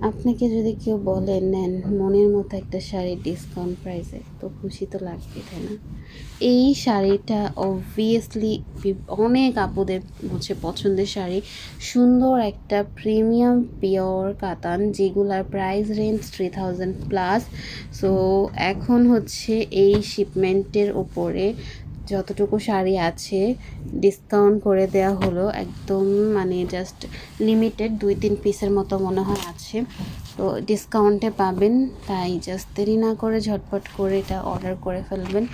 আপনাকে যদি কেউ বলে, নেন, মনের মতো একটা শাড়ি ডিসকাউন্ট প্রাইসে তো খুশি তো লাগবে, তাই না? এই শাড়িটা অবভিয়াসলি অনেক আপুদের হচ্ছে পছন্দের শাড়ি। সুন্দর একটা প্রিমিয়াম পিওর কাতান, যেগুলার price range three thousand plus so এখন হচ্ছে এই শিপমেন্টের ওপরে যতটুকু শাড়ি আছে ডিসকাউন্ট করে দেয়া হলো। একদম মানে জাস্ট লিমিটেড দুই তিন পিসের মতো মনে হয় আছে। তো ডিসকাউন্টে পাবেন, তাই জাস্ট দেরি না করে ঝটপট করে এটা অর্ডার করে ফেলবেন,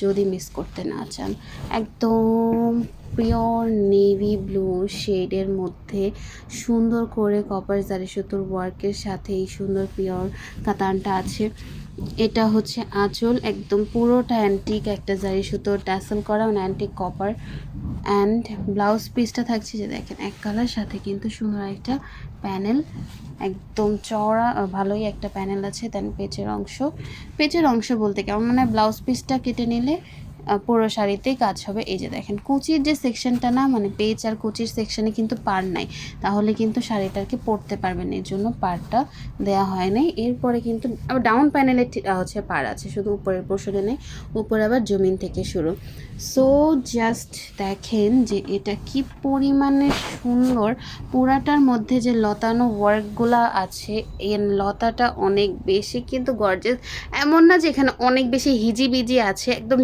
যদি মিস করতে না চান। একদম পিওর নেভি ব্লু শেডের মধ্যে সুন্দর করে কপার জারি সুতোর ওয়ার্কের সাথে এই সুন্দর পিওর কাতানটা আছে। এটা হচ্ছে আঁচল, একদম পুরোটা অ্যান্টিক একটা জারি সুতোর ট্যাসেল করা অ্যান্টিক কপার অ্যান্ড ব্লাউজ পিসটা থাকছে যে দেখেন, এক কালার সাথে কিন্তু সুন্দর একটা প্যানেল একদম চওড়া ভালোই একটা প্যানেল আছে। দেন পেচের অংশ পেচের অংশ বলতে কেমন মানে ব্লাউজ পিসটা কেটে নিলে পুরো শাড়িতেই কাজ হবে। এই যে দেখেন, কুচির যে সেকশনটা না মানে পেচ আর কুচির সেকশনে কিন্তু পার নাই। তাহলে কিন্তু শাড়িটাকে পরতে পারবেন এর জন্য পারটা দেওয়া হয় নাই। এরপরে কিন্তু আবার ডাউন প্যানেলে হচ্ছে পার আছে, শুধু উপরের পোর্শনে নেই, উপরে আবার জমিন থেকে শুরু। সো জাস্ট দেখেন যে এটা কি পরিমাণে সুন্দর। পুরাটার মধ্যে যে লতানো ওয়ার্কগুলা আছে, এর লতাটা অনেক বেশি কিন্তু গর্জেস এমন না যে এখানে অনেক বেশি হিজিবিজি আছে, একদম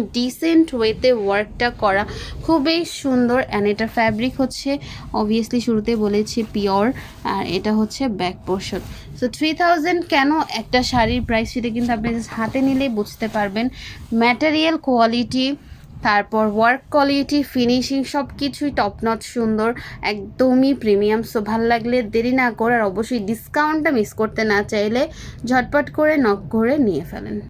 ডিসেন্ট ওয়েতে ওয়ার্কটা করা খুবই সুন্দর অ্যান্ড এটা ফ্যাব্রিক হচ্ছে অবভিয়াসলি শুরুতে বলেছি পিওর আর এটা হচ্ছে back portion so three thousand কেন একটা শাড়ির প্রাইস সেটা কিন্তু আপনি হাতে নিলেই বুঝতে পারবেন। ম্যাটেরিয়াল কোয়ালিটি তারপর ওয়ার্ক কোয়ালিটি ফিনিশিং সব কিছুই টপ নট সুন্দর, একদমই প্রিমিয়াম সো ভালো লাগলে দেরি না করে আর অবশ্যই ডিসকাউন্টটা মিস করতে না চাইলে ঝটপট করে নক করে নিয়ে ফেলেন।